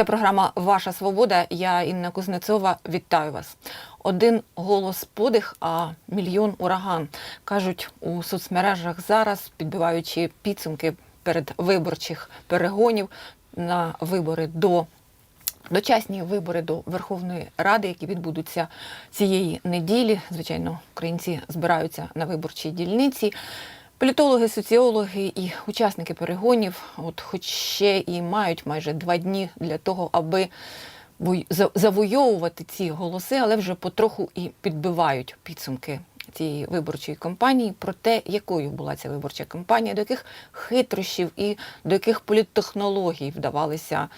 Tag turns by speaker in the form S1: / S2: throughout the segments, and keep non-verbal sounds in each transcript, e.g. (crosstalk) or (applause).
S1: Це програма Ваша Свобода. Я Інна Кузнецова. Вітаю вас. Один голос подих, а мільйон ураган кажуть у соцмережах зараз, підбиваючи підсумки перед виборчих перегонів на вибори до Дочасні вибори до Верховної Ради, які відбудуться цієї неділі. Звичайно, українці збираються на виборчій дільниці. Політологи, соціологи і учасники перегонів, от хоч ще і мають майже два дні для того, аби завойовувати ці голоси, але вже потроху і підбивають підсумки цієї виборчої кампанії про те, якою була ця виборча кампанія, до яких хитрощів і до яких політтехнологій вдавалися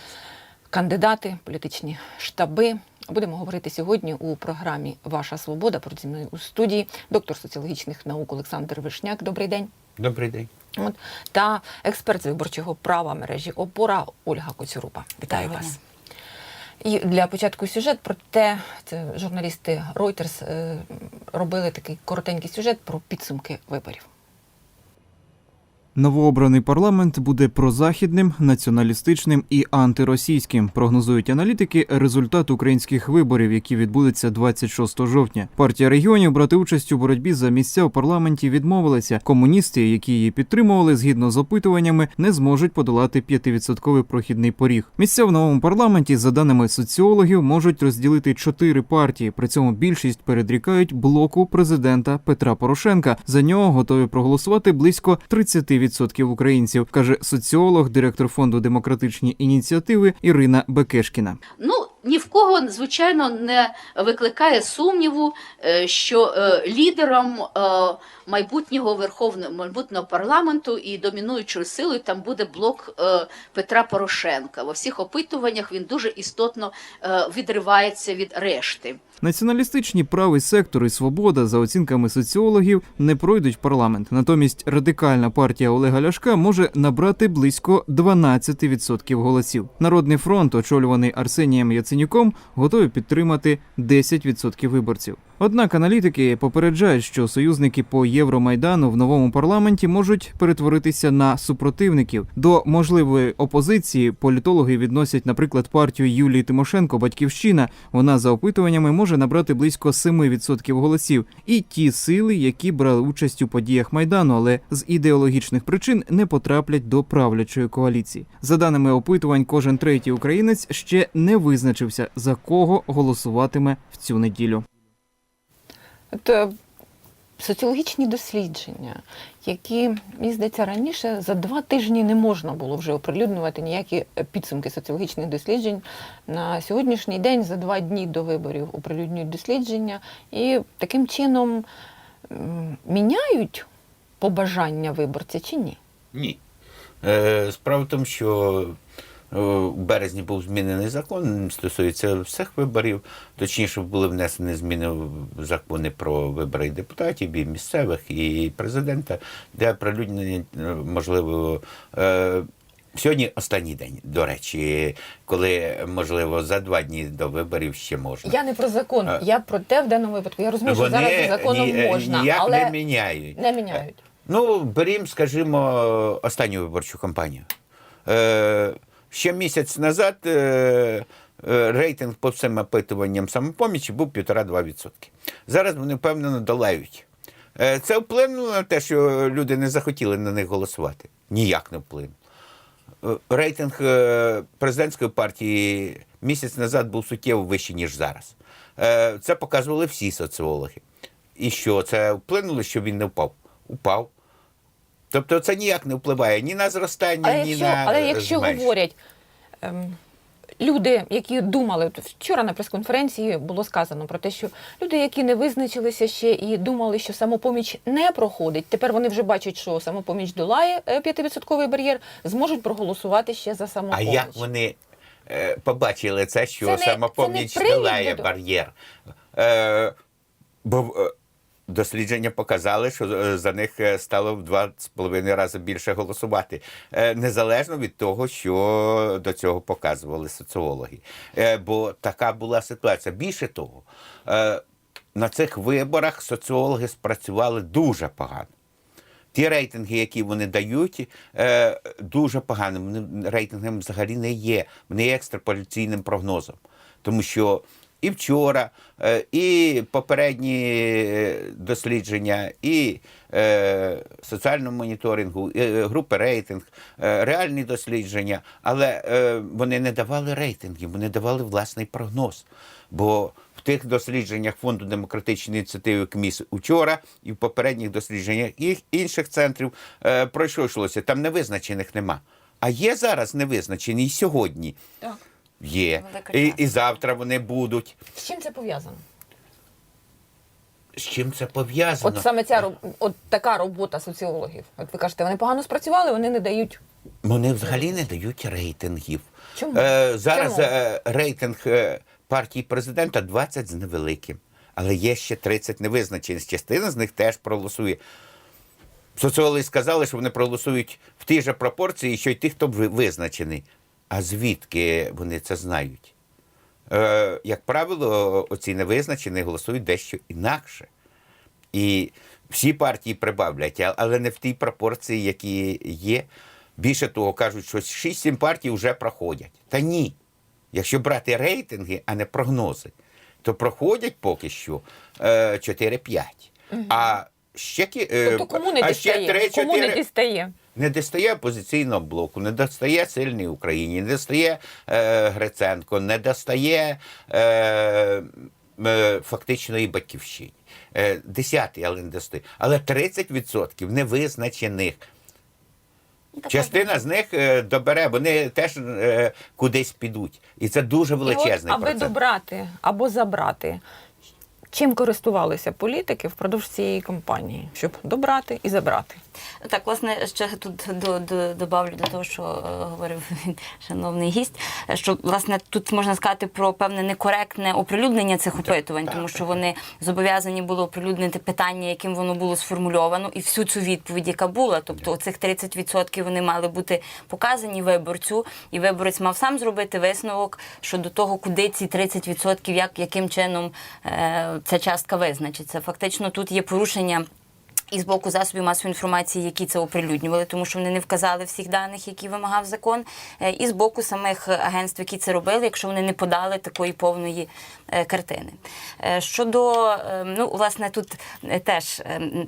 S1: кандидати, політичні штаби. Будемо говорити сьогодні у програмі Ваша свобода. Про зі мною у студії доктор соціологічних наук Олександр Вишняк. Добрий день.
S2: Добрий день.
S1: От та експерт з виборчого права мережі Опора Ольга Коцюрупа. Вітаю
S3: Вітаю.
S1: вас. І для початку сюжет про те, це журналісти Reuters е, робили такий коротенький сюжет про підсумки виборів.
S4: Новообраний парламент буде прозахідним, націоналістичним і антиросійським. Прогнозують аналітики результат українських виборів, які відбудуться 26 жовтня. Партія регіонів брати участь у боротьбі за місця у парламенті відмовилася. Комуністи, які її підтримували, згідно з опитуваннями, не зможуть подолати 5% прохідний поріг. Місця в новому парламенті, за даними соціологів, можуть розділити чотири партії. При цьому більшість передрікають блоку президента Петра Порошенка. За нього готові проголосувати близько 30% українців, каже соціолог, директор фонду демократичні ініціативи Ірина Бекешкіна.
S3: Ну, ні в кого, звичайно, не викликає сумніву, е, що е, лідером е, майбутнього верховного майбутнього парламенту і домінуючою силою там буде блок Петра Порошенка. Во всіх опитуваннях він дуже істотно відривається від решти.
S4: Націоналістичні правий сектор і свобода, за оцінками соціологів, не пройдуть парламент. Натомість радикальна партія Олега Ляшка може набрати близько 12% голосів. Народний фронт, очолюваний Арсенієм Яценюком, готовий підтримати 10% виборців. Однак аналітики попереджають, що союзники по Євромайдану в новому парламенті можуть перетворитися на супротивників. До можливої опозиції політологи відносять, наприклад, партію Юлії Тимошенко Батьківщина. Вона за опитуваннями може набрати близько 7% голосів. І ті сили, які брали участь у подіях майдану, але з ідеологічних причин не потраплять до правлячої коаліції. За даними опитувань, кожен третій українець ще не визначився за кого голосуватиме в цю неділю.
S1: От, е, соціологічні дослідження, які, мені здається, раніше за два тижні не можна було вже оприлюднювати ніякі підсумки соціологічних досліджень. На сьогоднішній день за два дні до виборів оприлюднюють дослідження і таким чином міняють побажання виборця чи ні?
S2: Ні. Е, справа в тому, що е, у березні був змінений закон, стосується всіх виборів. Точніше, були внесені зміни в закони про вибори і депутатів, і місцевих, і президента, де оприлюднені, е, можливо, е, Сьогодні останній день, до речі, коли, можливо, за два дні до виборів ще можна.
S1: Я не про закон,
S2: Е,
S1: я про те в даному випадку. Я розумію, що зараз за законом
S2: ні-
S1: можна,
S2: ніяк
S1: але
S2: не міняють.
S1: не міняють.
S2: Ну, берімо, скажімо, останню виборчу кампанію. Е, ще місяць назад е, е, рейтинг по всім опитуванням самопомічі був 1,5-2%. Зараз вони впевнено долають. Е, це вплинуло на те, що люди не захотіли на них голосувати. Ніяк не вплинуло. Е, Рейтинг е, президентської партії місяць назад був суттєво вищий, ніж зараз. Е, Це показували всі соціологи. І що це вплинуло, що він не впав? Упав. Тобто це ніяк не впливає ні на зростання,
S1: Але
S2: ні
S1: якщо,
S2: на
S1: але
S2: е,
S1: якщо
S2: зменшення.
S1: говорять ем, люди, які думали, вчора на прес-конференції було сказано про те, що люди, які не визначилися ще і думали, що самопоміч не проходить, тепер вони вже бачать, що самопоміч долає е, 5% бар'єр, зможуть проголосувати ще за
S2: А як вони е, побачили це, що
S1: Це не-
S2: самопоміч
S1: це не
S2: долає бар'єр? Е, бо е, дослідження показали, що е, за них е, стало в два з половиною рази більше голосувати, Е, незалежно від того, що до цього показували соціологи. Бо така була ситуація. Більше того, на цих виборах соціологи спрацювали дуже погано. ті рейтинги, які вони дають, дуже погані. Вони рейтингами взагалі не є. Вони є екстраполяційним прогнозом. Тому що і вчора, е, і попередні е, дослідження, і е, соціального моніторингу, і, групи рейтинг, реальні дослідження, але вони не давали рейтингів, вони давали власний прогноз. Бо в тих дослідженнях Фонду демократичної ініціативи КМІС учора і в попередніх дослідженнях їх інших центрів е, про що йшлося? Там невизначених нема. А є зараз невизначені і сьогодні.
S1: Так.
S2: Є.
S5: Велика
S2: І, і завтра вони будуть.
S1: З чим це пов'язано?
S2: З чим це пов'язано?
S1: От саме ця роб- от така робота соціологів. От ви кажете, вони погано спрацювали, вони не дають.
S2: Вони взагалі не дають рейтингів.
S1: Чому?
S2: Е, зараз
S1: Чому?
S2: е, рейтинг е, партії президента 20 з невеликим. Але є ще 30 невизначених. Частина з них теж проголосує. Соціологи сказали, що вони проголосують в тій же пропорції, що й ті, хто ви- визначений. А звідки вони це знають? Е, як правило, оці невизначені голосують дещо інакше. І всі партії прибавлять, але не в тій пропорції, які є. Більше того, кажуть, що 6-7 партій вже проходять. Та ні. Якщо брати рейтинги, а не прогнози, то проходять поки що е, 4-5. А ще, е,
S1: Тобто кому не
S2: а ще
S1: дістає?
S2: 3-4
S1: не дістає?
S2: Не достає опозиційного блоку, не достає сильній Україні, не достає е, Гриценко, не достає е, е, фактичної батьківщині. Е, десятий, але не достає. Але 30% невизначених. Частина з них е, добере, вони теж е, кудись підуть. І це дуже
S1: І
S2: величезний
S1: от, аби
S2: процент.
S1: добрати або забрати, чим користувалися політики впродовж цієї кампанії, щоб добрати і забрати.
S5: Так, власне, ще тут до, до, добавлю до того, що е, говорив (laughs) шановний гість, що власне тут можна сказати про певне некоректне оприлюднення цих опитувань, тому що вони зобов'язані були оприлюднити питання, яким воно було сформульовано, і всю цю відповідь, яка була. Тобто, оцих 30% вони мали бути показані виборцю, і виборець мав сам зробити висновок щодо того, куди ці 30%, як яким чином е, ця частка визначиться. Фактично, тут є порушення. І з боку засобів масової інформації, які це оприлюднювали, тому що вони не вказали всіх даних, які вимагав закон, е, і з боку самих агентств, які це робили, якщо вони не подали такої повної е, картини. Е, Щодо ну, власне, тут теж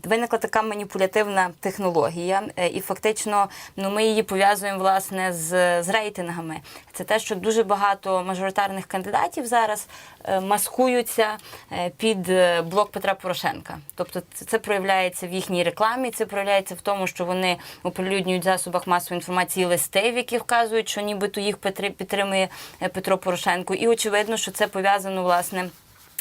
S5: виникла така маніпулятивна технологія, і фактично ну, ми її пов'язуємо власне з, з рейтингами. Це те, що дуже багато мажоритарних кандидатів зараз маскуються під блок Петра Порошенка. Тобто це проявляється в їхній рекламі, це проявляється в тому, що вони оприлюднюють в засобах масової інформації листи, в яких вказують, що нібито їх підтримує е, Петро Порошенко. І очевидно, що це пов'язано власне.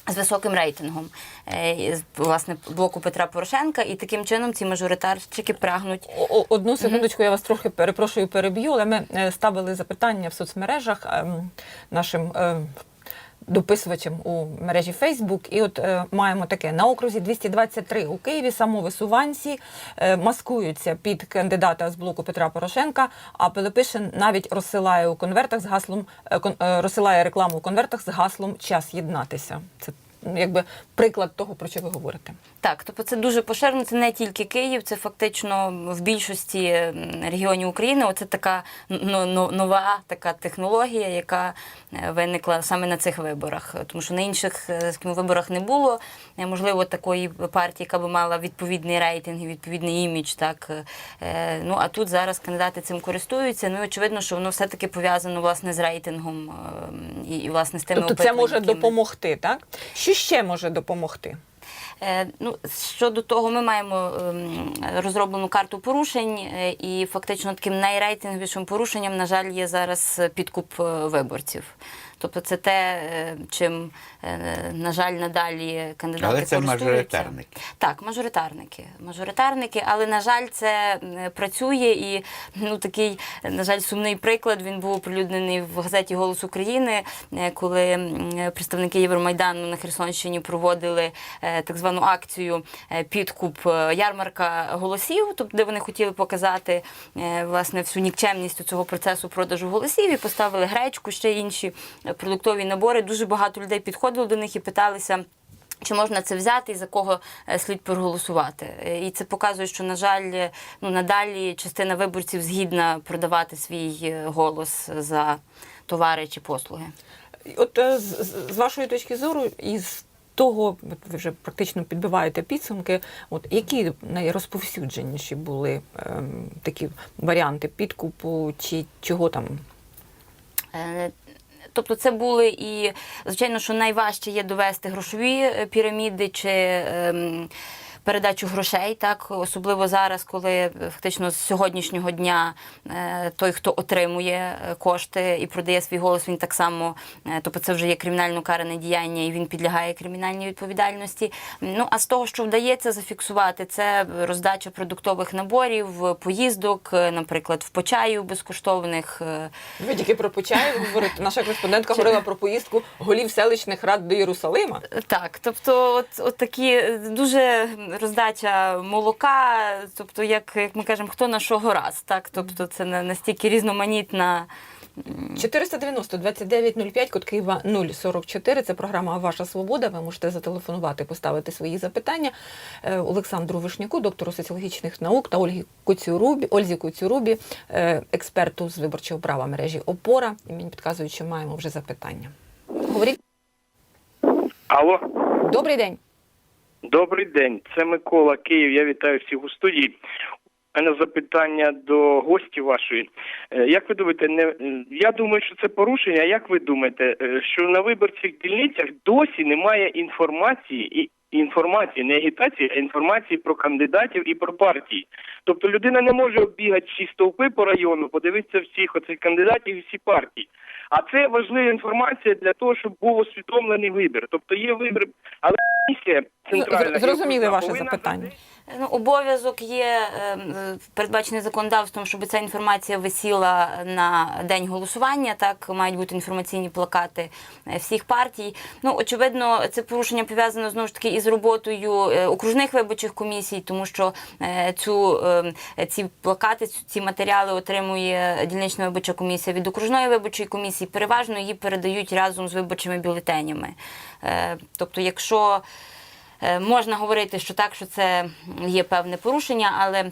S5: З високим рейтингом е, власне блоку Петра Порошенка, і таким чином ці мажоритарчики прагнуть
S1: Одну секундочку, я вас трохи перепрошую, переб'ю, але ми е, ставили запитання в соцмережах ем, нашим. Ем, Дописувачем у мережі Facebook, і от е, маємо таке на окрузі 223 у Києві самовисуванці е, маскуються під кандидата з блоку Петра Порошенка. А Пилипишин навіть розсилає у конвертах з гаслом е, е, розсилає рекламу у конвертах з гаслом Час єднатися. Це ну, якби приклад того, про що ви говорите.
S5: Так, тобто це дуже поширено. Це не тільки Київ, це фактично в більшості регіонів України. Оце така но- нова така технологія, яка е, виникла саме на цих виборах. Тому що на інших е, виборах не було е, можливо такої партії, яка би мала відповідний рейтинг і відповідний імідж. Так ну а тут зараз кандидати цим користуються. Ну і очевидно, що воно все таки пов'язано власне з рейтингом е, і, і власне з тими
S1: Тобто це може допомогти, так? Що ще може допомогти?
S5: Е, Ну, щодо того, ми маємо ем, розроблену карту порушень, е, і фактично таким найрейтинговішим порушенням, на жаль, є зараз підкуп е, виборців. Тобто це те, е, чим, е, на жаль, надалі кандидати
S2: Але це мажоритарники.
S5: Так, мажоритарники. Мажоритарники, але на жаль, це працює і ну такий, на жаль, сумний приклад. Він був оприлюднений в газеті Голос України, е, коли представники Євромайдану на Херсонщині проводили так звану акцію підкуп ярмарка голосів, тобто де вони хотіли показати власне всю нікчемність цього процесу продажу голосів і поставили гречку, ще інші продуктові набори. Дуже багато людей підходило до них і питалися. Чи можна це взяти і за кого е, слід проголосувати? І це показує, що, на жаль, е, ну, надалі частина виборців згідна продавати свій е, голос за товари чи послуги.
S1: От з вашої точки зору, із того, ви вже практично підбиваєте підсумки, от які найрозповсюдженіші були ем, такі варіанти підкупу чи чого там?
S5: Тобто це були і, звичайно, що найважче є довести грошові е, піраміди чи ем, передачу грошей, так особливо зараз, коли е, фактично з сьогоднішнього дня е, той, хто отримує е, кошти і продає свій голос, він так само, тобто це вже є кримінально каране діяння, і він підлягає кримінальній відповідальності. Ну а з того, що вдається зафіксувати, це роздача продуктових наборів, поїздок, наприклад, в почаю безкоштовних. е,
S1: Ви тільки про Почаєв говорите. Наша кореспондентка говорила про поїздку голів селищних рад до Єрусалима.
S5: Так, тобто, от, от такі дуже роздача молока, тобто, як, як ми кажемо, хто на що раз, так? Тобто це на- настільки різноманітна.
S1: 490 2905, код Києва 044. Це програма Ваша Свобода. Ви можете зателефонувати, поставити свої запитання Е, Олександру Вишняку, доктору соціологічних наук та Ольгі Коцюрубі, Ользі Коцюрубі, е, експерту з виборчого права мережі Опора. І мені підказують, що маємо вже запитання. Говоріть,
S6: Алло,
S1: добрий день.
S6: Добрий день. Це Микола Київ. Я вітаю всіх у студії. Мене запитання до гості вашої. Е, Як ви думаєте, не я думаю, що це порушення. А як ви думаєте, е, що на виборчих дільницях досі немає інформації і інформації, не агітації, а інформації про кандидатів і про партії? Тобто людина не може оббігати всі стовпи по району, подивитися всіх оцих кандидатів і всі партії. А це важлива інформація для того, щоб був усвідомлений вибір. Тобто є вибір, але комісія центральна
S1: зрозуміли ваше запитання.
S5: Ну, обов'язок є е, е, передбачений законодавством, щоб ця інформація висіла на день голосування. Так мають бути інформаційні плакати е, всіх партій. Ну очевидно, це порушення пов'язано знову ж таки із роботою е, окружних виборчих комісій, тому що е, цю е, ці плакати, ці матеріали отримує дільнична виборча комісія від окружної виборчої комісії. Переважно її передають разом з виборчими бюлетенями. Е, Тобто, якщо Е, Можна говорити, що так, що це є певне порушення, але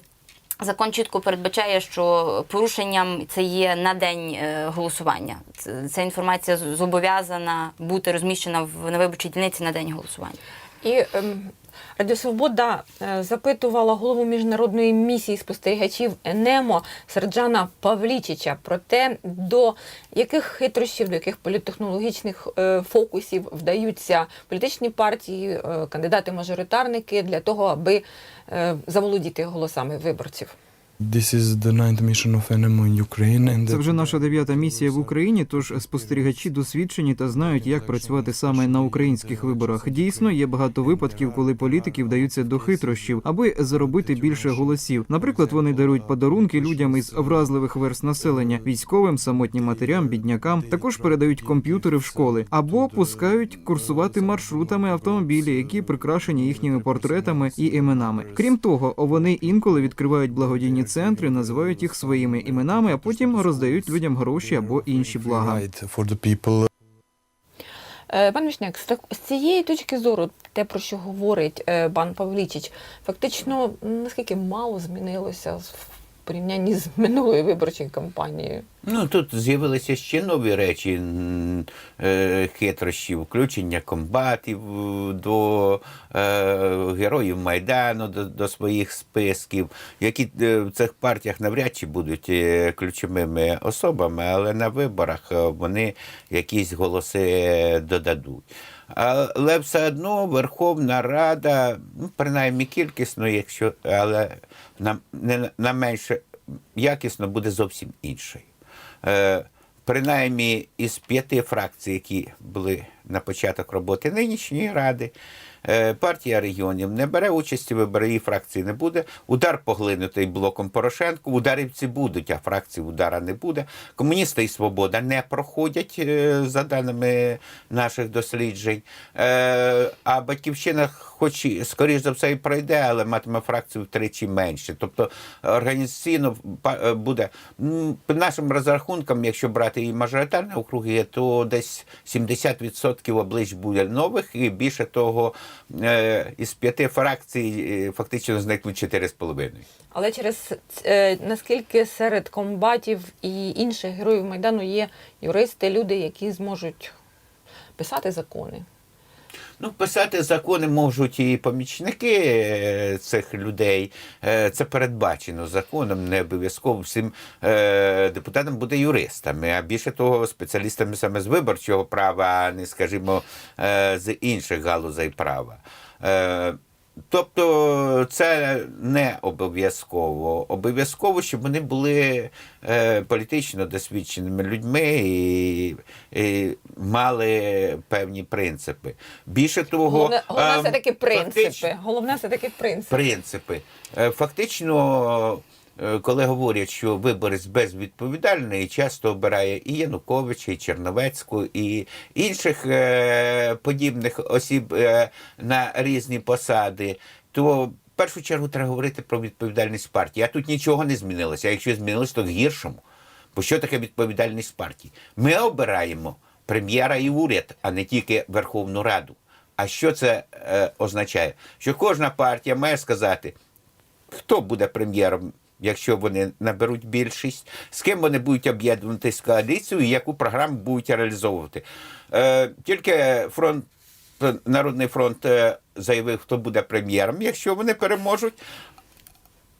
S5: закон чітко передбачає, що порушенням це є на день е, голосування. Ця інформація зобов'язана бути розміщена в на виборчій дільниці на день голосування.
S1: І ем, Радіо Свобода е, запитувала голову міжнародної місії спостерігачів ЕНЕМО Серджана Павлічича про те, до яких хитрощів, до яких політтехнологічних е, фокусів вдаються політичні партії, е, кандидати-мажоритарники для того, аби заволодіти голосами виборців.
S7: This is the ninth mission of NMO in Ukraine and
S4: Це вже наша дев'ята місія в Україні. Тож спостерігачі досвідчені та знають, як працювати саме на українських виборах. Дійсно, є багато випадків, коли політики вдаються до хитрощів, аби заробити більше голосів. Наприклад, вони дарують подарунки людям із вразливих верст населення, військовим, самотнім матерям, біднякам. Також передають комп'ютери в школи або пускають курсувати маршрутами автомобілі, які прикрашені їхніми портретами і іменами. Крім того, вони інколи відкривають благодійні центри, називають їх своїми іменами, а потім роздають людям гроші або інші блага.
S1: Е, Пан Вішняк, з, цієї точки зору, те, про що говорить е, пан Павлічич, фактично наскільки мало змінилося порівнянні з минулою виборчою кампанією?
S2: Ну, тут з'явилися ще нові речі, е, хитрощі, включення комбатів е, до е, героїв Майдану, до, до своїх списків, які е, в цих партіях навряд чи будуть ключовими особами, але на виборах вони якісь голоси додадуть. Але все одно Верховна Рада, ну, принаймні кількісно, якщо, але на, не на- менше якісно буде зовсім іншою. Е, принаймні із п'яти фракцій, які були на початок роботи нинішньої ради, партія регіонів не бере участі вибере і фракції не буде. Удар поглинутий блоком Порошенко. Ударівці будуть, а фракції удара не буде. Комуністи і свобода не проходять е, за даними наших досліджень. Е, а батьківщина, хоч скоріш за все, і пройде, але матиме фракцію втричі менше. Тобто організаційно е, буде по нашим розрахункам, якщо брати і мажоритарні округи, то десь 70% 30% облич буде нових, і більше того, е, із п'яти фракцій е, фактично зникнуть 4,5.
S1: Але через е, наскільки серед комбатів і інших героїв Майдану є юристи, люди, які зможуть писати закони.
S2: Ну, писати закони можуть і помічники е, цих людей. Е, Це передбачено законом, не обов'язково всім е, депутатам буде юристами, а більше того, спеціалістами саме з виборчого права, а не, скажімо, з інших галузей права. Тобто це не обов'язково. Обов'язково, щоб вони були е, політично досвідченими людьми і, і мали певні принципи. Більше того,
S1: Головне, головне
S2: е,
S1: все-таки принципи.
S2: фактично-
S1: Головне все-таки принципи.
S2: принципи. Е, Фактично, коли говорять, що виборець безвідповідальний, часто обирає і Януковича, і Черновецьку, і інших е, подібних осіб е, на різні посади, то в першу чергу треба говорити про відповідальність партії. А тут нічого не змінилося. А якщо змінилось, то в гіршому. Бо що таке відповідальність партії? Ми обираємо прем'єра і уряд, а не тільки Верховну Раду. А що це е, означає? Що кожна партія має сказати, хто буде прем'єром, якщо вони наберуть більшість, з ким вони будуть об'єднуватись в коаліцію і яку програму будуть реалізовувати. Е, тільки фронт, Народний фронт е, заявив, хто буде прем'єром, якщо вони переможуть.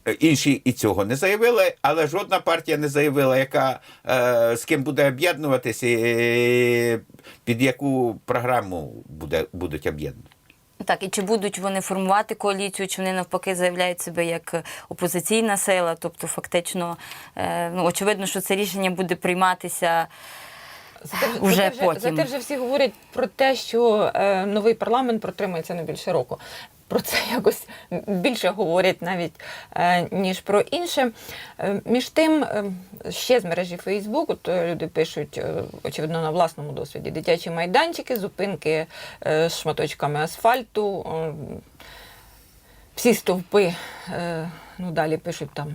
S2: Е, Інші і цього не заявили, але жодна партія не заявила, яка е, з ким буде об'єднуватися, під яку програму буде, будуть об'єднані.
S5: Так, і чи будуть вони формувати коаліцію, чи вони навпаки заявляють себе як опозиційна сила? Тобто, фактично, е, ну очевидно, що це рішення буде прийматися.
S1: Зате,
S5: Уже
S1: зате, вже,
S5: потім.
S1: зате вже всі говорять про те, що е, новий парламент протримається не більше року. Про це (laughs) якось більше говорять навіть е, ніж про інше. Е, між тим, е, ще з мережі Фейсбуку, е, люди пишуть, очевидно, на власному досвіді дитячі майданчики, зупинки з шматочками асфальту, всі стовпи, ну далі пишуть там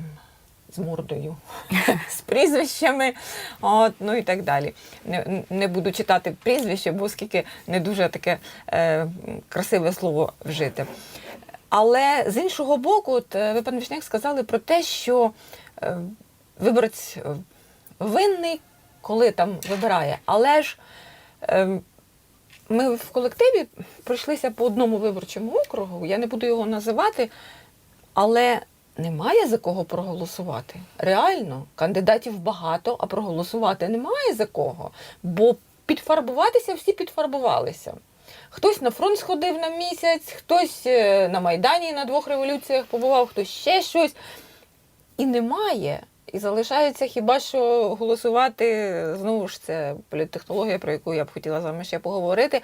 S1: з мордою, (laughs) з прізвищами, от, ну і так далі. Не, не буду читати прізвище, бо оскільки не дуже таке е, красиве слово вжити. Але з іншого боку, от, е, ви, пан Вішняк, сказали про те, що е, виборець винний, коли там вибирає. Але ж е, ми в колективі пройшлися по одному виборчому округу, я не буду його називати, але немає за кого проголосувати. Реально, кандидатів багато, а проголосувати немає за кого. Бо підфарбуватися всі підфарбувалися. Хтось на фронт сходив на місяць, хтось е, на Майдані на двох революціях побував, хтось ще щось. І немає. І залишається хіба що голосувати, знову ж це політтехнологія, про яку я б хотіла з вами ще поговорити,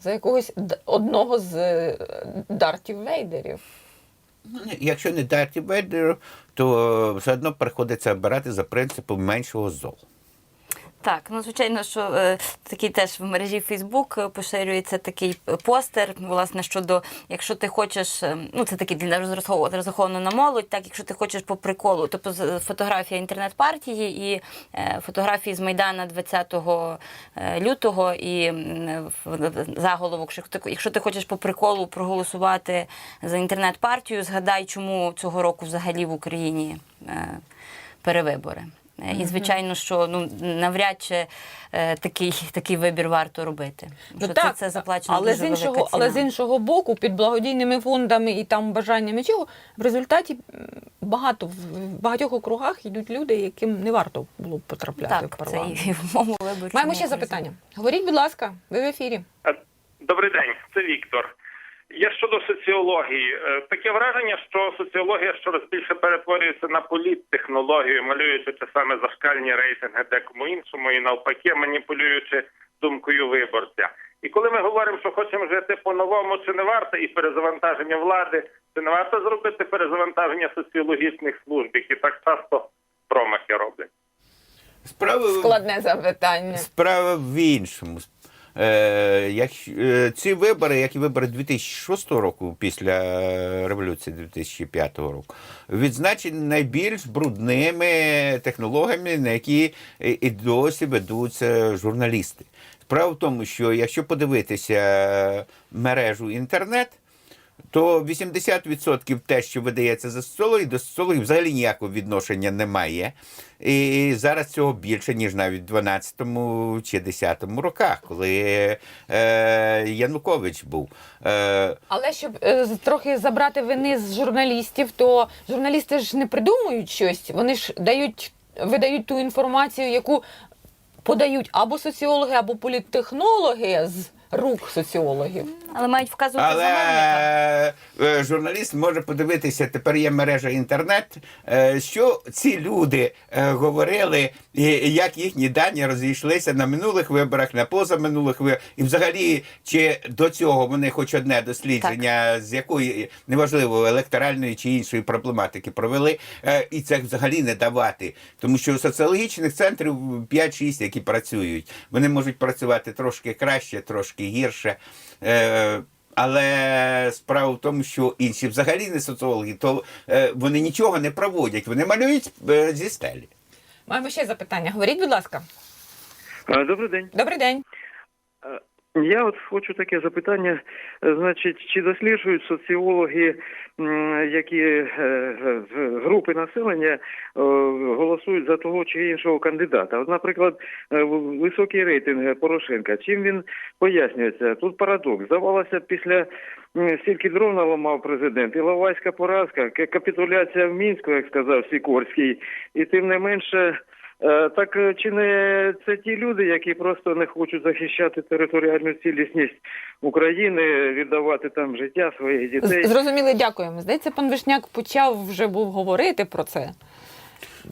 S1: за якогось одного з е, Дартів Вейдерів.
S2: Якщо не Дарті Вейдер, то все одно приходиться обирати за принципом меншого золу.
S5: Так, ну звичайно, що е, такий теж в мережі Фейсбук е, поширюється такий постер, власне, щодо, якщо ти хочеш, е, ну це такий для розрахов- розраховано на молодь, так, якщо ти хочеш по приколу, тобто фотографія інтернет-партії і е, фотографії з Майдана 20 е, лютого і заголовок, що якщо ти хочеш по приколу проголосувати за інтернет-партію, згадай, чому цього року взагалі в Україні е, перевибори. Е, І звичайно, що ну навряд чи е, такий, такий вибір варто робити.
S1: Ну,
S5: що це, це заплачено
S1: але
S5: дуже
S1: з іншого,
S5: велика ціна.
S1: але з іншого боку, під благодійними фондами і там бажаннями чого, в результаті багато в багатьох округах йдуть люди, яким не варто було б потрапляти в
S5: так, це і в моєму виборчому.
S1: Маємо ще запитання. Говоріть, будь ласка, ви в ефірі.
S6: Е, Добрий день, це Віктор. Я щодо соціології. Е, Таке враження, що соціологія щораз більше перетворюється на політтехнологію, малюючи те саме зашкальні рейтинги декому іншому і навпаки, маніпулюючи думкою виборця. І коли ми говоримо, що хочемо жити по-новому, чи не варто і перезавантаження влади, чи не варто зробити перезавантаження соціологічних служб, які так часто промахи роблять.
S2: Справа,
S1: Складне запитання.
S2: справа в іншому. Е, якщо, е, ці вибори, як і вибори 2006 року після е, революції 2005 року, відзначені найбільш брудними технологіями, на які і досі ведуться журналісти. Справа в тому, що якщо подивитися мережу інтернет, то 80% те, що видається за соціологію, до соціології взагалі ніякого відношення немає. І зараз цього більше, ніж навіть в 12-му чи 10-му роках, коли е, Янукович був. Е,
S1: Але щоб е, трохи забрати вини з журналістів, то журналісти ж не придумують щось, вони ж дають, видають ту інформацію, яку подають або соціологи, або політтехнологи з рук соціологів.
S5: Але мають вказувати
S2: Але
S5: замовника.
S2: е, журналіст може подивитися, тепер є мережа інтернет, е, що ці люди е, говорили, і як їхні дані розійшлися на минулих виборах, на позаминулих виборах. І взагалі, чи до цього вони хоч одне дослідження, з якої неважливо електоральної чи іншої проблематики провели, і це взагалі не давати. Тому що соціологічних центрів 5-6, які працюють, вони можуть працювати трошки краще, трошки гірше. Е, але справа в тому, що інші взагалі не соціологи, то е, вони нічого не проводять, вони малюють е, зі стелі.
S1: Маємо ще запитання. Говоріть, будь ласка.
S8: Добрий день.
S1: Добрий день.
S8: Я от хочу таке запитання. Е, Значить, чи досліджують соціологи, які е, е, групи населення голосують за того чи іншого кандидата? От, наприклад, високий рейтинг Порошенка. Чим він пояснюється? Тут парадокс. Здавалося, після стільки дров наламав президент, Іловайська поразка, капітуляція в Мінську, як сказав Сікорський, і тим не менше. Е, Так е, чи не це ті люди, які просто не хочуть захищати територіальну цілісність України, віддавати там життя своїх дітей?
S1: З- Зрозуміли, дякуємо. Здається, пан Вишняк почав вже був говорити про це.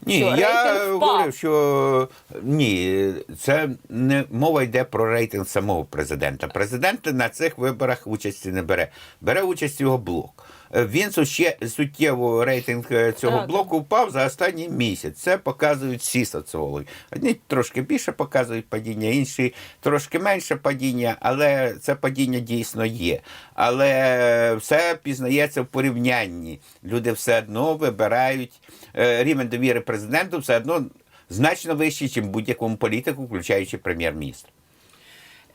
S2: Ні,
S1: Що,
S2: я говорив, що ні, це не мова йде про рейтинг самого президента. Президент на цих виборах участі не бере. Бере участь його блок. Е, Він суще- суттєво рейтинг е, цього
S1: Так.
S2: блоку впав за останній місяць. Це показують всі соціологи. Одні трошки більше показують падіння, інші трошки менше падіння, але це падіння дійсно є. Але все пізнається в порівнянні. Люди все одно вибирають е, рівень довіри президенту, все одно значно вищий, ніж будь-якому політику, включаючи прем'єр-міністра.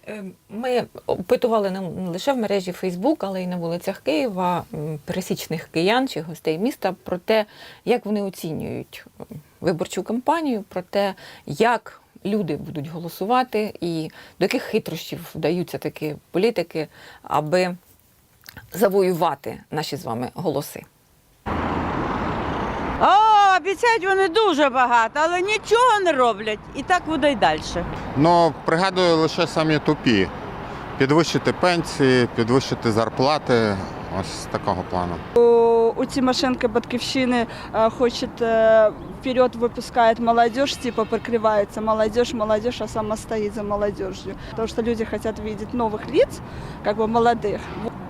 S1: Е, Ми опитували не лише в мережі Фейсбук, але й на вулицях Києва пересічних киян чи гостей міста про те, як вони оцінюють виборчу кампанію, про те, як люди будуть голосувати і до яких хитрощів вдаються такі політики, аби завоювати наші з вами голоси
S9: О, обіцяють вони дуже багато, але нічого не роблять. І так буде й далі.
S10: Ну, пригадую лише самі тупі. Підвищити пенсії, підвищити зарплати. Ось з такого плану.
S9: У Тимошенко Батьковщины э, хочет э, вперед выпускает молодежь, типа прикрывается молодежь, молодежь, а сама стоит за молодежью. Потому что люди хотят видеть новых лиц, как бы молодых.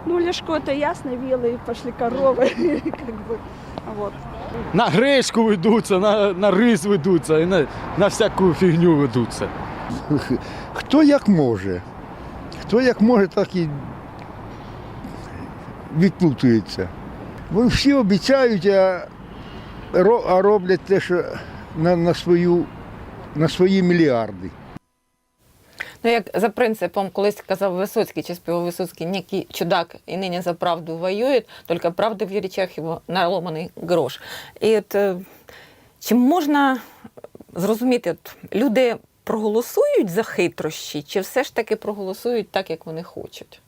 S9: Ну, Лешко, это ясно, вилы, пошли коровы, как (laughs) бы, вот.
S11: на гречку ведуться, на, на рис ведуться і на, на всяку фігню ведуться.
S12: Хто як може. Хто як може, так і відплутується. Вони всі обіцяють, а, роблять те, що на, на, свою, на свої мільярди.
S1: Ну, як за принципом, колись казав Висоцький, чи співав Висоцький, ніякий чудак і нині за правду воює, тільки правди в речах його наломаний грош. І от е, чи можна зрозуміти, от, люди проголосують за хитрощі, чи все ж таки проголосують так, як вони хочуть?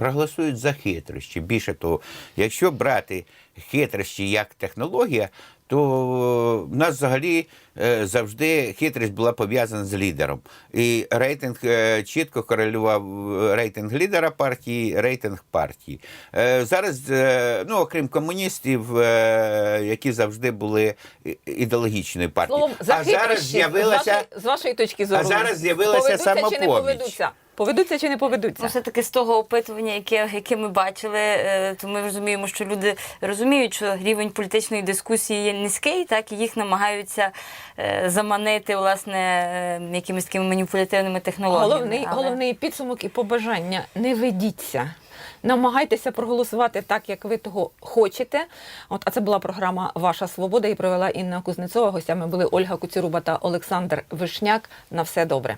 S2: проголосують за хитрощі. Більше того, якщо брати хитрощі як технологія, то в нас взагалі е, завжди хитрість була пов'язана з лідером. І рейтинг е, чітко корелював е, рейтинг лідера партії, рейтинг партії. Е, Зараз, е, ну окрім комуністів, е, які завжди були ідеологічною партією.
S1: Словом,
S2: а зараз з'явилася.
S1: з, вашої, з вашої точки зору.
S2: А зараз з'явилася
S1: поведуться чи не поведуться? Поведуться чи не поведуться?
S5: Ну, все-таки з того опитування, яке, яке ми бачили, е, то ми розуміємо, що люди розуміють, що рівень політичної дискусії є низький, так і їх намагаються е, заманити власне е, якимись такими маніпулятивними технологіями.
S1: Головний,
S5: Але-
S1: головний підсумок і побажання не ведіться. Намагайтеся проголосувати так, як ви того хочете. От, а це була програма Ваша свобода і провела Інна Кузнецова. Гостями були Ольга Куціруба та Олександр Вишняк. На все добре.